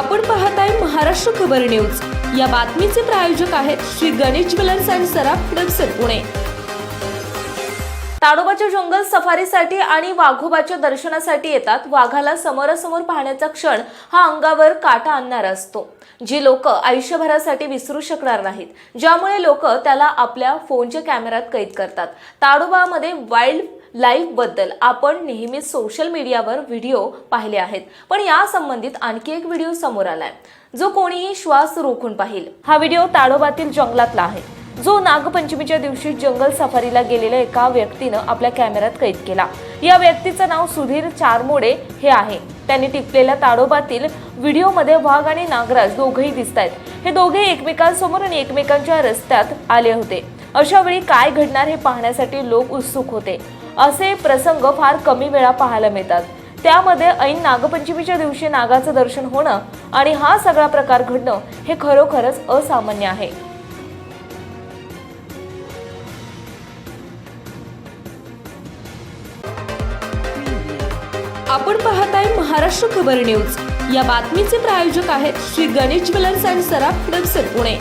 आपण पाहत आहे महाराष्ट्र खबर न्यूज. या बातमीचे प्रायोजक आहेत श्री गणेश ज्वेलर्स अँड सराफ हडपसर पुणे. ताडोबाच्या जंगल सफारीसाठी आणि वाघोबाच्या दर्शनासाठी येतात. वाघाला समोरासमोर पाहण्याचा क्षण हा अंगावर काटा आणणारा असतो. जे लोक आयुष्यभरासाठी विसरू शकणार नाहीत. ज्यामुळे लोक त्याला आपल्या फोनच्या कॅमेऱ्यात कैद करतात. ताडोबामध्ये वाईल्ड लाईव्हबद्दल आपण नेहमीच सोशल मीडियावर व्हिडिओ पाहिले आहेत. पण या संबंधित आणखी एक व्हिडिओ समोर आलाय. जो कोणीही श्वास रोखून पाहिल. हा व्हिडिओ ताडोबातील जंगलातला आहे. जो नागपंचमीच्या दिवशी जंगल सफारीला गेलेल्या एका व्यक्तीनं आपल्या कॅमेऱ्यात कैद केला. या व्यक्तीचं नाव सुधीर चारमोडे हे आहे. त्यांनी टिपलेल्या ताडोबातील व्हिडिओमध्ये वाघ आणि नागराज दोघेही दिसत आहेत हे दोघे एकमेकांसमोर आणि एकमेकांच्या रस्त्यात आले होते. अशा वेळी काय घडणार हे पाहण्यासाठी लोक उत्सुक होते. असे प्रसंग फार कमी वेळा पाहायला मिळतात. त्यामध्ये ऐन नागपंचमीच्या दिवशी नागाचं दर्शन होणं आणि हा सगळा प्रकार घडणं हे खरोखरच असामान्य आहे. आपण पाहत आहे महाराष्ट्र खबर न्यूज. या बातमीचे प्रायोजक आहेत श्री गणेश ज्वेलर्स अँड सराफ हडपसर पुणे.